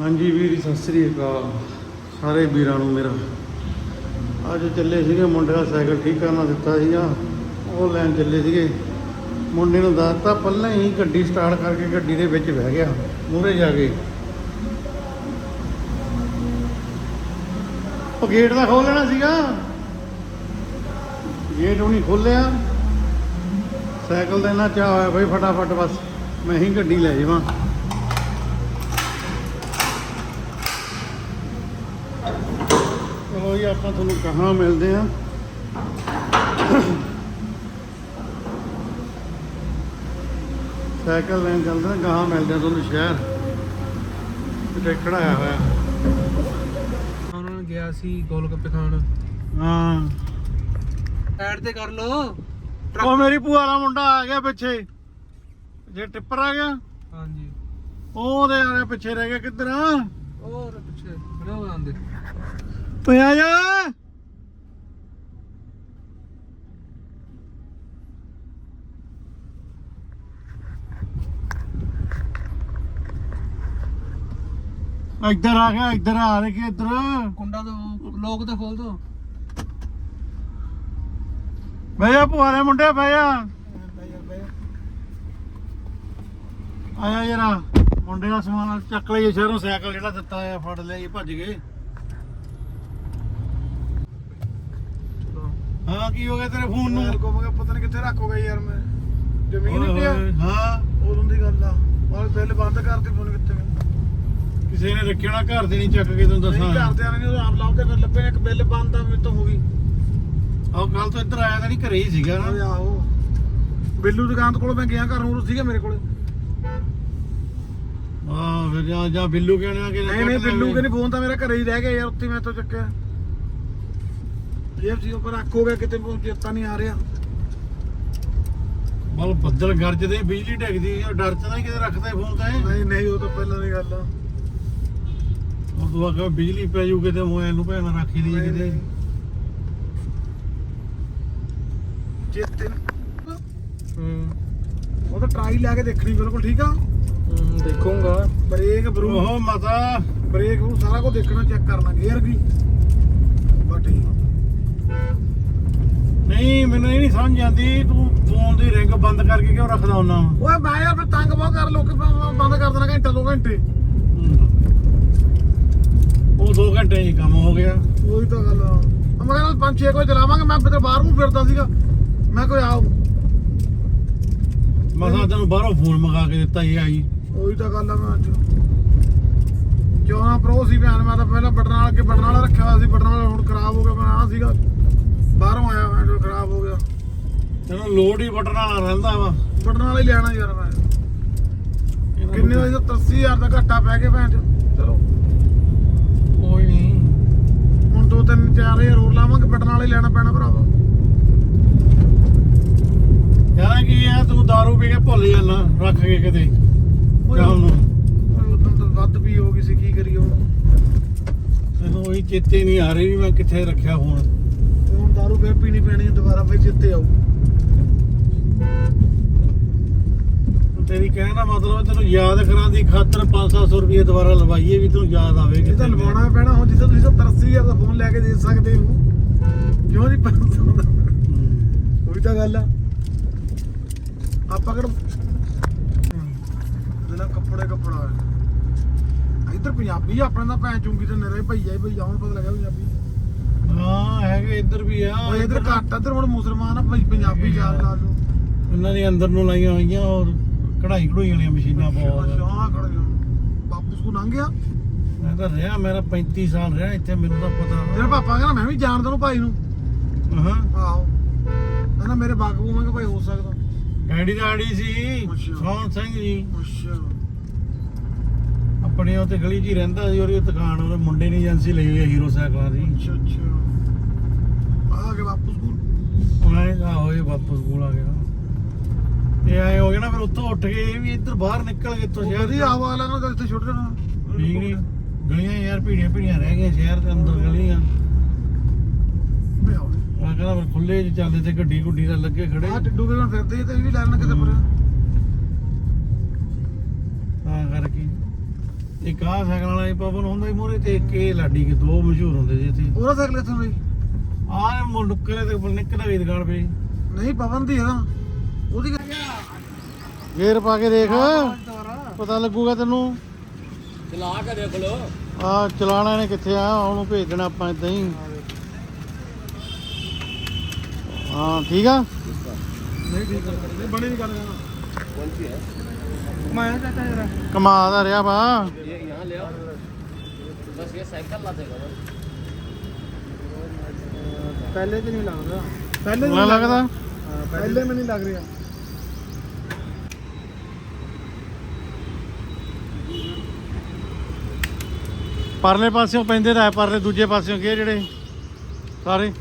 ਹਾਂਜੀ ਵੀਰ ਜੀ, ਸਤਿ ਸ੍ਰੀ ਅਕਾਲ। ਸਾਰੇ ਵੀਰਾਂ ਨੂੰ ਮੇਰਾ। ਅੱਜ ਚੱਲੇ ਸੀਗੇ ਮੁੰਡੇ ਦਾ ਸਾਈਕਲ ਠੀਕ ਕਰਨਾ ਦਿੱਤਾ ਸੀਗਾ। ਉਹ ਲੈਣ ਚੱਲੇ ਸੀਗੇ। ਮੁੰਡੇ ਨੂੰ ਦੱਸਤਾ ਪਹਿਲਾਂ ਹੀ ਗੱਡੀ ਸਟਾਰਟ ਕਰਕੇ ਗੱਡੀ ਦੇ ਵਿੱਚ ਬਹਿ ਗਿਆ ਮੂਹਰੇ ਜਾ ਕੇ। ਉਹ ਗੇਟ ਦਾ ਖੋਲ ਲੈਣਾ ਸੀਗਾ। ਗੇਟ ਉਹ ਨਹੀਂ ਖੋਲਿਆ ਸਾਈਕਲ ਦਾ ਇੰਨਾ ਚਾਹ ਹੋਇਆ ਬਈ ਫਟਾਫਟ ਬਸ ਮੈਂ ਹੀ ਗੱਡੀ ਲੈ ਜਾਵਾਂ। ਚਲੋ ਜੀ ਆਪਾਂ ਤੁਹਾਨੂੰ ਕਹਾਂ ਮਿਲਦੇ ਆ ਸਾਈਕਲ ਲੈਣ ਚੱਲਦੇ ਨੇ ਕਹਾਂ ਮਿਲਦੇ ਆ ਤੁਹਾਨੂੰ ਸ਼ਹਿਰ। ਤੇ ਖੜਾਇਆ ਹੋਇਆ। ਉਹਨਾਂ ਨੇ ਗਿਆ ਸੀ ਗੋਲਗੱਪੇ ਖਾਣ। ਹਾਂ। ਸਾਈਡ ਤੇ ਕਰ ਲੋ ਉਹ ਮੇਰੀ ਭੂਆ ਦਾ ਮੁੰਡਾ ਆ ਗਿਆ ਪਿੱਛੇ। ਜੇ ਟਿੱਪਰ ਆ ਗਿਆ। ਹਾਂਜੀ। ਉਹ ਦੇ ਆ ਪਿੱਛੇ ਰਹਿ ਗਿਆ ਕਿੱਧਰ ਆ? ਹੋਰ ਪਿੱਛੇ ਖੜੇ ਹੋ ਜਾਂਦੇ ਤੂੰ ਆ ਜਾ। ਇੱਧਰ ਆ ਗਿਆ ਇੱਧਰ ਆ ਰਹੇ ਕਿ ਇੱਧਰ? ਕੁੰਡਾ ਤੋਂ ਲੋਕ ਤਾਂ ਖੋਲ ਦੋ। ਭਈਆ ਭੂਆ ਦੇ ਮੁੰਡੇ ਭਈਆ ਆਇਆ ਜਰਾ ਮੁੰਡੇ ਦਾ ਸਮਾਨ ਚੱਕ ਲਈਏ ਸ਼ਹਿਰੋਂ ਸਾਈਕਲ ਜਿਹੜਾ ਦਿੱਤਾ ਆ ਫੜ ਲਿਆ ਜੀ ਭੱਜ ਗਏ। ਹਾਂ ਕੀ ਹੋ ਗਿਆ ਤੇਰੇ ਫੋਨ ਨੂੰ? ਯਾਰ ਕੋ ਮੈਂ ਕਿਹਾ ਪਤਾ ਨਹੀਂ ਕਿੱਥੇ ਰੱਖੋਗੇ ਯਾਰ ਮੈਂ। ਜ਼ਮੀਨ ਓਏ ਹੀ ਪਿਆ? ਹੋਏ, ਹਾਂ। ਉਦੋਂ ਦੀ ਗੱਲ ਆ। ਮਾਲ ਬਿੱਲ ਬੰਦ ਕਰਤੇ ਫੋਨ ਕਿੱਥੇ ਗਏ ਕਿਸੇ ਨੇ ਰੱਖਿਆ ਘਰ ਦੇ ਨਹੀਂ ਚੱਕ ਕੇ ਤੈਨੂੰ ਨਹੀਂ ਦੱਸਾਂ। ਕਰਦਿਆਂ ਨੇ ਉਹ ਆਪ ਲਾਉਂਦੇ ਫਿਰ ਲੱਭੇ ਨੇ ਇੱਕ ਬਿੱਲ ਬੰਦ ਆ ਮੇਰੇ ਤੋਂ ਹੋ ਗਈ। ਆਹ ਕੱਲ ਤੋਂ ਇੱਧਰ ਆਇਆ ਤਾਂ ਨਹੀਂ ਘਰੇ ਹੀ ਸੀਗਾ ਨਾ। ਆਹੋ। ਬਿੱਲੂ ਦੁਕਾਨ ਕੋਲ ਮੈਂ ਗਿਆ ਘਰ ਨੂੰ ਸੀਗਾ ਮੇਰੇ ਕੋਲੇ। ਹਾਂ ਫਿਰ ਜਾਂ ਜਾਂ ਬਿੱਲੂ ਕਹਿਣਾ ਕਿ ਨਹੀਂ ਨਹੀਂ ਬਿੱਲੂ ਕੇ ਨਹੀਂ ਫੋਨ ਤਾਂ ਮੇਰਾ ਘਰੇ ਹੀ ਰਹਿ ਗਿਆ ਯਾਰ ਉੱਥੇ ਮੈਂ ਤੋਂ ਚੱਕਿਆ। ਜੇਬ ਸੀ ਉੱਪਰ ਰੱਖ ਹੋ ਗਿਆ ਕਿਤੇ ਚੇਤਾ ਨਹੀਂ ਆ ਰਿਹਾ। ਬਲ ਬੱਦਲ ਗਰਜਦੇ ਬਿਜਲੀ ਡਿੱਗਦੀ ਉਹ ਡਰ ਚ ਨਹੀਂ ਕਿਤੇ ਰੱਖਦਾ ਫੋਨ ਤਾਂ ਇਹ? ਨਹੀਂ ਨਹੀਂ ਉਹ ਤਾਂ ਪਹਿਲਾਂ ਦੀ ਗੱਲ ਆ। ਉਹ ਤੋਂ ਬਾਅਦ ਬਿਜਲੀ ਪੈ ਜੂ ਕਿਤੇ ਮੋਬਾਈਲ ਨੂੰ ਭੈਣ ਰੱਖੀ ਦੀ ਨਹੀਂ, ਕਿਤੇ। ਨਹੀਂ। ਚੇਤੇ ਹੂੰ। ਉਹ ਤਾਂ ਟਰਾਈ ਲੈ ਕੇ ਦੇਖਣੀ ਬਿਲਕੁਲ ਠੀਕ ਆ। ਹੂੰ ਦੇਖੂੰਗਾ। ਬ੍ਰੇਕ ਬਰੂ ਉਹ ਮਤਾ। ਬ੍ਰੇਕ ਉਹ ਸਾਰਾ ਕੁਝ ਦੇਖਣਾ ਚੈੱਕ ਕਰਨਾ ਗੇਅਰ ਵੀ। ਬਸ ਠੀਕ ਆ। ਨਹੀਂ ਮੈਨੂੰ ਇਹ ਨਹੀਂ ਸਮਝ ਆਉਂਦੀ ਤੂੰ ਫੋਨ ਦੀ ਰਿੰਗ ਬੰਦ ਕਰਕੇ ਕਿਉਂ ਰੱਖਦਾ ਹੁੰਦਾ ਓਏ ਮੈਂ ਯਾਰ ਫਿਰ ਤੰਗ ਬਹੁਤ ਕਰ ਲੋਕ ਬੰਦ ਕਰ ਦੇਣਾ ਘੰਟਾ ਦੋ ਘੰਟੇ। ਉਹ 2 ਘੰਟੇ ਹੀ ਕੰਮ ਹੋ ਗਿਆ। ਉਹੀ ਤਾਂ ਗੱਲ ਆ। ਮੈਂ ਕਹਿੰਦਾ ਪੰਜ ਛੇ ਕੋਈ ਚਲਾਵਾਂਗੇ ਮੈਂ ਫਿਰ ਬਾਹਰ ਨੂੰ ਫਿਰਦਾ ਸੀਗਾ। ਮੈਂ ਕੋਈ ਆਉ ਮਸਾ ਤੈਨੂੰ ਬਾਹਰੋਂ ਫੋਨ ਮੰਗਾ ਕੇ ਦਿੱਤਾ ਇਹ ਆਈ। ਉਹੀ ਤਾਂ ਗੱਲ ਆ ਮੈਂ ਅੱਜ। ਚੌਣਾ ਪ੍ਰੋ ਸੀ ਭੈਣ ਮੈਂ ਤਾਂ ਪਹਿਲਾਂ ਬਟਨਾਂ ਵਾਲਾ ਕੇ ਬਟਨਾਂ ਵਾਲਾ ਰੱਖਿਆ ਹੋਇਆ ਸੀ ਬਟਨਾਂ ਵਾਲਾ ਹੁਣ ਖਰਾਬ ਹੋ ਗਿਆ ਮੈਂ ਆ ਸੀਗਾ। ਬਾਹਰੋਂ ਆਇਆ ਮੈਂ ਜੋ ਖਰਾਬ ਹੋ ਗਿਆ। ਤੈਨੂੰ ਲੋਡ ਹੀ ਬਟਨ ਵਾਲਾ ਰਹਿੰਦਾ ਵਾ। ਬਟਨਾਂ ਵਾਲਾ ਹੀ ਲੈਣਾ ਯਾਰ ਮੈਂ। ਕਿੰਨੇ ਵਜੇ 80000 ਦਾ ਘਾਟਾ ਪੈ ਗਿਆ ਭੈਣ। ਚਲੋ। ਕੋਈ ਨਹੀਂ ਹੁਣ ਦੋ ਤਿੰਨ ਚਾਰ ਹਜ਼ਾਰ ਹੋਰ ਲਾਵਾਂਗੇ ਬਟਨ ਵਾਲਾ ਹੀ ਲੈਣਾ ਪੈਣਾ ਭਰਾਵਾ। ਯਾਰ ਕੀ ਆ ਤੂੰ दारू ਪੀ ਕੇ ਭੁੱਲ ਜਾਣਾ ਰੱਖ ਕੇ ਕਿਤੇ। ਸ਼ਾਮ ਨੂੰ। ਉਦੋਂ ਤਾਂ ਵੱਧ ਵੀ ਹੋ ਗਈ ਸੀ ਕੀ ਕਰੀਏ ਹੁਣ। ਤੈਨੂੰ ਉਹੀ ਚੇਤੇ ਨਹੀਂ ਆ ਰਹੀ ਵੀ ਮੈਂ ਕਿੱਥੇ ਰੱਖਿਆ ਹੁਣ। ਦਾਰੂ ਫੇਰ ਪੀਣੀ ਪੈਣੀ ਹੈ ਦੁਬਾਰਾ ਫੇਰ ਚਿੱਤੇ ਆਊ ਤੇਰੀ ਕਹਿਣ ਦਾ ਮਤਲਬ ਤੈਨੂੰ ਯਾਦ ਕਰਾਂ ਦੀ ਖਾਤਰ 500 ਰੁਪਏ ਦੁਬਾਰਾ ਲਵਾਈਏ ਵੀ ਤੈਨੂੰ ਯਾਦ ਆਵੇ ਇਹ ਤਾਂ ਲਵਾਉਣਾ ਪੈਣਾ ਹੁਣ ਜਿੱਥੇ ਤੁਸੀਂ 80000 ਦਾ ਫੋਨ ਲੈ ਕੇ ਦੇ ਸਕਦੇ ਹੋ ਕਿਉਂ ਨਹੀਂ 500 ਦਾ ਹੂੰ। ਉਹੀ ਤਾਂ ਗੱਲ ਆ ਆਪਾਂ ਕਿਹੜਾ ਦਿਲਾਂ ਕੱਪੜੇ ਕੱਪੜਾ। ਇੱਧਰ ਪੰਜਾਬੀ ਆਪਣੇ ਦਾ ਭੈਣ ਚੁੰਗੀ ਤੇ ਨਰੇ ਭਈਆ ਹੀ ਭਈਆ ਹੁਣ ਪਤਾ ਲੱਗਾ ਪੰਜਾਬੀ ਹਾਂ ਹੈਗੇ ਇੱਧਰ ਵੀ ਆ। ਉਹ ਇੱਧਰ ਘੱਟ ਆ, ਇੱਧਰ ਹੁਣ ਮੁਸਲਮਾਨ ਆ ਭਈ ਪੰਜਾਬੀ ਜ਼ਿਆਦਾ ਲਾ ਲਓ। ਉਹਨਾਂ ਦੇ ਅੰਦਰ ਨੂੰ ਲਾਈਆਂ ਹੋਈਆਂ ਔਰ ਕਢਾਈ ਕਢੋਈ ਵਾਲੀਆਂ ਮਸ਼ੀਨਾਂ ਬਹੁਤ ਸ਼ਾਹ ਖੜ ਗਿਆ ਬਾਪੂ ਸਕੂ ਲੰਘ ਗਿਆ? ਮੈਂ ਤਾਂ ਰਿਹਾ ਮੇਰਾ 35 ਸਾਲ ਰਿਹਾ ਇੱਥੇ ਮੈਨੂੰ ਤਾਂ ਤੇਰਾ ਪਤਾ ਪਾਪਾ ਕਹਿੰਦਾ ਮੈਂ ਵੀ ਜਾਣਦਾ ਨੂੰ ਭਾਈ ਨੂੰ। ਹਾਂ। ਆਹੋ। ਕਹਿੰਦਾ ਮੇਰੇ ਬਾਗੂ ਮੈਂ ਕਿਹਾ ਭਾਈ ਹੋ ਸਕਦਾ। ਆੜੀ ਸੀ ਅੱਛਾ। ਸੋਹਣ ਸਿੰਘ ਜੀ। ਅੱਛਾ। ਆਪਣੇ ਉੱਤੇ ਗਲੀ 'ਚ ਹੀ ਰਹਿੰਦਾ ਸੀ ਉਹਦੀ ਦੁਕਾਨ ਉਹਦੇ ਮੁੰਡੇ ਨੇ ਏਜੰਸੀ ਲਈ ਹੋਈ ਹੈ ਹੀਰੋ ਸਾਈਕਲਾਂ ਦੀ। ਅੱਛਾ ਅੱਛਾ। ਆ ਕੇ ਬਾਪੂ ਸਕੂਲ? ਮੈਂ ਆ ਹੋਏ ਵਾਪਸ ਕੋਲ ਆ ਗਿਆ। ਇਹ ਆਏ ਹੋ ਗਿਆ ਨਾ ਫਿਰ ਉੱਥੋਂ ਉੱਠ ਕੇ ਇਹ ਵੀ ਇੱਧਰ ਬਾਹਰ ਨਿਕਲ ਗਏ ਤੋਂ। ਸ਼ਹਿਰ ਦੀ ਹਵਾ ਲੈਣਾ ਤਾਂ ਇੱਥੇ ਛੁੱਟ ਜਾਣਾ। ਠੀਕ ਨਹੀਂ ਗਲੀਆਂ ਯਾਰ ਭੀੜੀਆਂ ਭੀੜੀਆਂ ਰਹਿ ਗਈਆਂ ਸ਼ਹਿਰ ਦੇ ਅੰਦਰ ਗਲੀਆਂ। ਮੈਂ ਕਹਿੰਦਾ ਫਿਰ ਖੁੱਲੇ ਚ ਚੱਲਦੇ ਤੇ ਗੱਡੀ ਗੁੱਡੀ ਦਾ ਲੱਗੇ ਖੜੇ। ਆ ਟਿੱਡੂ ਕੇ ਫਿਰਦੇ ਤੇ ਇਹ ਵੀ ਲੈਣ ਕਿਤੇ ਪਰ ਇੱਕ ਆ ਸਾਈਕਲ ਵਾਲਾ ਇਹ ਪਵਨ ਹੁੰਦਾ ਹੀ ਮੋਰੇ ਤੇ ਇੱਕ ਇਹ ਲਾਡੀ ਕੇ ਦੋ ਮਸ਼ਹੂਰ ਹੁੰਦੇ ਸੀ ਇੱਥੇ। ਉਹਦਾ ਸਾਈਕਲ ਇੱਥੋਂ ਲਈ ਆ ਮੁੰਡਕਰੇ ਤੇ ਨਿਕਲਦਾ ਵੀ ਦੁਕਾਨ ਪੇ ਨਹੀਂ ਪਵਨ ਦੀ ਆ ਉਹਦੀ ਗੇਰ ਪਾ ਕੇ ਦੇਖ। ਪਤਾ ਲੱਗੂਗਾ ਤੈਨੂੰ। ਚਲਾ ਕੇ ਦੇਖ ਲੋ ਆ ਚਲਾਣਾ ਨੇ ਕਿੱਥੇ ਆ? ਉਹਨੂੰ ਭੇਜ ਦੇਣਾ ਆਪਾਂ ਇਦਾਂ ਹੀ। ਹਾਂ ਠੀਕ ਆ? ਨਹੀਂ ਠੀਕ ਨਹੀਂ ਬੜੀ ਨਹੀਂ ਗੱਲ ਕਮਾਲ ਦਾ ਰਿਹਾ ਵਾ। ਪਹਿਲੇ ਤੇ ਨਹੀਂ ਲੱਗਦਾ। ਪਹਿਲੇ ਨਹੀਂ ਲੱਗਦਾ। ਪਹਿਲੇ ਮੈਨੂੰ ਨਹੀਂ ਲੱਗ ਰਿਹਾ। ਪਰਲੇ ਪਾਸਿਓਂ ਪੈਂਦੇ ਤਾਂ ਹੈ, ਪਰਲੇ ਦੂਜੇ ਪਾਸਿਓਂ ਕੀ ਜਿਹੜੇ? ਸਾਰੇ?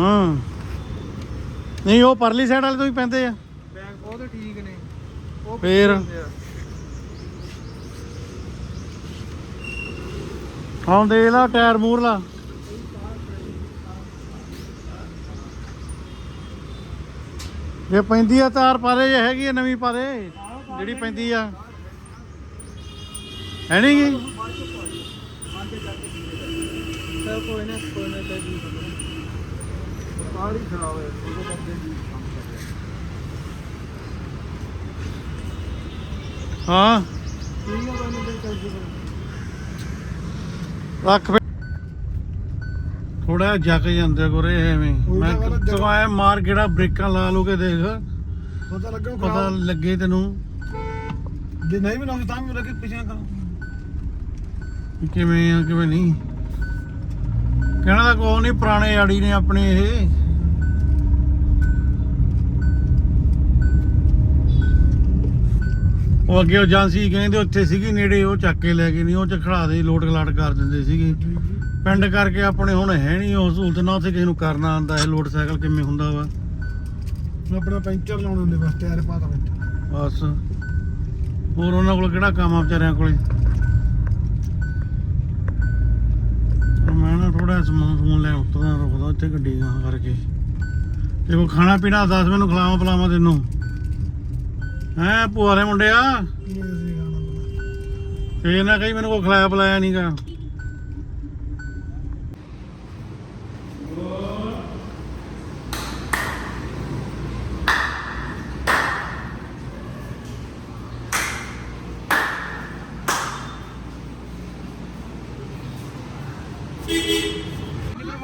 ਹਾਂ। ਨਹੀਂ ਉਹ ਪਰਲੀ ਸਾਈਡ ਵਾਲੇ ਤੋਂ ਹੀ ਪੈਂਦੇ ਆ। ਬੈਗ ਉਹ ਤੇ ਠੀਕ ਨੇ। ਉਹ ਫੇਰ? ਹੁਣ ਦੇਖ ਲਾ ਟਾਇਰ ਮੂਰਲਾ ਜੇ ਪੈਂਦੀ ਆ ਤਾਰ ਪਾਰੇ ਜੇ ਹੈਗੀ ਆ ਨਵੀਂ ਪਾਰੇ ਜਿਹੜੀ ਪੈਂਦੀ ਆ। ਹੈ ਨੀ ਗੀ? ਸਰ ਕੋਈ ਨਾ ਕੋਈ ਨਾ ਕਾਲੀ ਖਰਾਬ ਹੈ ਉਹਦੇ ਬੰਦੇ ਦੀ ਕੰਮ ਕਰ ਰਿਹਾ ਹਾਂ। ਰੱਖ ਥੋੜਾ ਜੱਕ ਜਾਂਦੇ ਕੋਰੇ ਐਵੇਂ। ਮੈਂ ਤਾਂ ਮਾਰ ਕਿਹੜਾ ਬ੍ਰੇਕਾਂ ਲਾ ਲੂ ਕੇ ਦੇਖ। ਪਤਾ ਲੱਗਾ ਪਤਾ ਲੱਗੇ ਤੈਨੂੰ। ਜੇ ਨਹੀਂ ਬਣਾਉਂਦੇ ਤਾਂ ਵੀ ਲੱਗੇ ਪਿਛੇ ਕਰ। ਕਿਵੇਂ ਆ ਕਿਵੇਂ ਨਹੀਂ। ਕਹਿਣਾ ਤਾਂ ਕੋਈ ਨਹੀਂ ਪੁਰਾਣੇ ਆੜੀ ਨੇ ਆਪਣੇ ਇਹ। ਉਹ ਅੱਗੇ ਉਹ ਏਜੰਸੀ ਕਹਿੰਦੇ ਉੱਥੇ ਸੀਗੀ ਨੇੜੇ ਉਹ ਚੱਕ ਕੇ ਲੈ ਗਏ ਨਹੀਂ ਉਹ ਚ ਖੜਾ ਦੇ ਲੋਟ ਗਲਾਟ ਕਰ ਦਿੰਦੇ ਸੀਗੇ। ਪਿੰਡ ਕਰਕੇ ਆਪਣੇ ਹੁਣ ਹੈ ਨਹੀਂ ਉਹ ਸਹੂਲਤ ਨਾ ਉੱਥੇ ਕਿਸੇ ਨੂੰ ਕਰਨਾ ਆਂਦਾ ਇਹ ਲੋਟ ਸਾਈਕਲ ਕਿਵੇਂ ਹੁੰਦਾ ਵਾ। ਆਪਣਾ ਪੈਂਚਰ ਲਾਉਣ ਹੁੰਦੇ ਬਸ ਟਾਇਰ ਪਾ ਵਿੱਚ ਬਸ। ਹੋਰ ਉਹਨਾਂ ਕੋਲ ਕਿਹੜਾ ਕੰਮ ਆ ਵਿਚਾਰਿਆਂ ਕੋਲੇ? ਥੋੜਾ ਸਮਾਨ ਸਮੂਨ ਲੈ ਉੱਤਰਦਾ ਰੁਕਦਾ ਇੱਥੇ ਗੱਡੀ ਗਾਂ ਕਰਕੇ। ਤੇ ਉਹ ਖਾਣਾ ਪੀਣਾ ਦੱਸ ਮੈਨੂੰ ਖਿਲਾਵਾਂ ਪਲਾਵਾਂ ਤੈਨੂੰ। ਹੈਂ ਮੁੰਡਿਆ? ਕੀ ਅਸੀਂ ਖਾਣਾ ਬਣਾ ਫੇਰ ਨਾ ਕਹੀ ਮੈਨੂੰ ਕੋਈ ਖਿਲਾਇਆ ਪਲਾਇਆ ਨਹੀਂਗਾ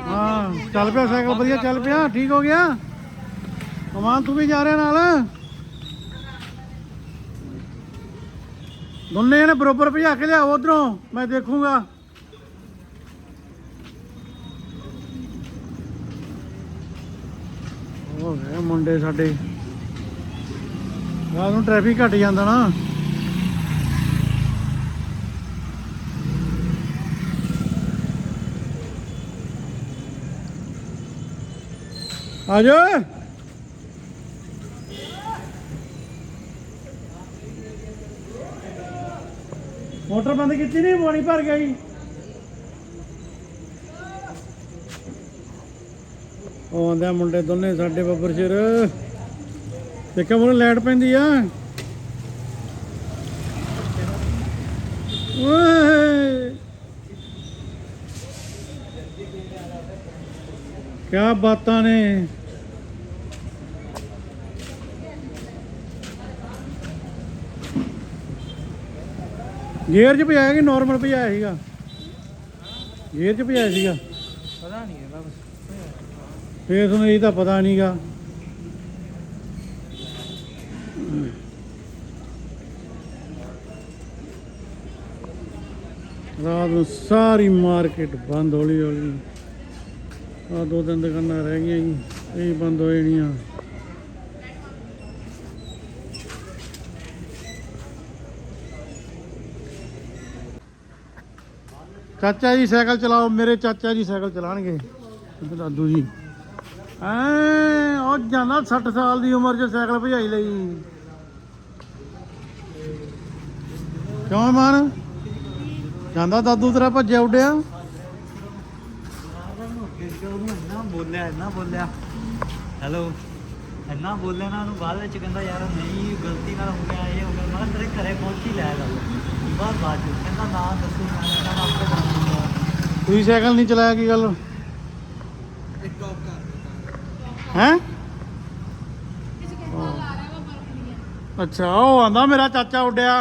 ਹਾਂ ਚੱਲ ਪਿਆ ਸਾਈਕਲ ਵਧੀਆ ਚੱਲ ਪਿਆ ਠੀਕ ਹੋ ਗਿਆ। ਅਮਾਨ ਤੂੰ ਵੀ ਜਾ ਰਿਹਾ ਨਾਲ। ਦੋਨੇ ਨੇ ਬਰੋਬਰ ਭਜਾ ਕੇ ਲਿਆਓ ਉਧਰੋਂ ਮੈਂ ਦੇਖੂੰਗਾ। ਉਹ ਹੈ ਮੁੰਡੇ ਸਾਡੇ। ਰਾਤ ਨੂੰ ਟ੍ਰੈਫਿਕ ਘਟ ਜਾਂਦਾ ਨਾ। ਆ ਜਾ ਮੋਟਰ ਬੰਦ ਕੀਤੀ ਨਹੀਂ, ਪਾਣੀ ਭਰ ਗਿਆ ਜੀ। ਉਹ ਆਂਦਾ ਮੁੰਡੇ ਦੋਨੇ ਸਾਡੇ ਬੱਬਰ ਸਿਰ। ਦੇਖਿਆ ਮੋਰ ਲਾਈਟ ਪੈਂਦੀ ਆ। ਓਏ। ਕਿਆ ਬਾਤਾਂ ਨੇ? ਗੇਅਰ 'ਚ ਭਜਾਇਆ ਕਿ ਨਾਰਮਲ ਭਜਾਇਆ ਸੀਗਾ? ਗੇਅਰ 'ਚ ਭਜਾਇਆ ਸੀਗਾ? ਪਤਾ ਨਹੀਂ ਇਹਦਾ ਬਸ ਫੇਰ ਤੁਹਾਨੂੰ ਇਹ ਤਾਂ ਪਤਾ ਨਹੀਂਗਾ। ਰਾਤ ਨੂੰ ਸਾਰੀ ਮਾਰਕੀਟ ਬੰਦ ਹੌਲੀ ਹੌਲੀ ਆ ਦੋ ਦਿਨ ਦੁਕਾਨਾਂ ਰਹਿ ਗਈਆਂ ਜੀ, ਇਹ ਬੰਦ ਹੋ ਜਾਣੀਆਂ। ਚਾਚਾ ਜੀ, ਸਾਈਕਲ ਚਲਾਓ, ਮੇਰੇ ਚਾਚਾ ਜੀ ਸਾਈਕਲ ਚਲਾਣਗੇ। ਦਾਦੂ ਜੀ। ਐ ਉਹ ਜਾਂਦਾ 60 ਸਾਲ ਦੀ ਉਮਰ 'ਚ ਸਾਈਕਲ ਭਜਾਈ ਲਈ। ਕਿਉਂ ਮਾਨ? ਜਾਂਦਾ ਦਾਦੂ ਤੇਰਾ ਭੱਜਿਆ ਉੱਡਿਆ? ਬੋਲਿਆ ਇੰਨਾ ਬੋਲਿਆ। ਹੈਲੋ ਇੰਨਾ ਬੋਲਿਆ ਨਾ ਉਹਨੂੰ ਬਾਅਦ ਵਿੱਚ ਕਹਿੰਦਾ ਯਾਰ ਨਹੀਂ ਗਲਤੀ ਨਾਲ ਹੋ ਗਿਆ ਇਹ ਹੋ ਗਿਆ। ਮੈਂ ਕਿਹਾ ਤੇਰੇ ਘਰੇ ਪਹੁੰਚ ਹੀ ਲੈ ਗੱਲ ਬਾਅਦ ਬਾਅਦ ਚ ਕਹਿੰਦਾ ਨਾ ਦੱਸੋ ਮੈਂ ਕਹਿੰਦਾ ਆਪੇ ਦੱਸ ਦੂੰਗਾ। ਤੁਸੀਂ ਸਾਈਕਲ ਨਹੀਂ ਚਲਾਇਆ ਕੀ ਗੱਲ? ਇੱਕ ਟੌਪ ਕਰ ਦਿੱਤਾ। ਹੈ? ਅੱਛਾ ਉਹ ਆਂਦਾ ਮੇਰਾ ਚਾਚਾ ਉੱਡਿਆ।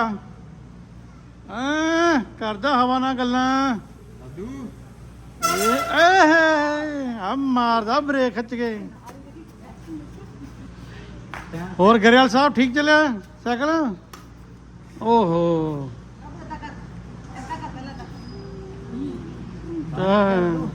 ਆ ਕਰਦਾ ਹਵਾ ਨਾਲ ਗੱਲਾਂ। ਇਹ ਆ ਮਾਰਦਾ ਬ੍ਰੇਕ ਖਿੱਚ ਕੇ। ਹੋਰ ਗਰੇਵਾਲ ਸਾਹਿਬ ਠੀਕ ਚੱਲਿਆ? ਸਾਈਕਲ? ਓਹੋ। ਆਹ,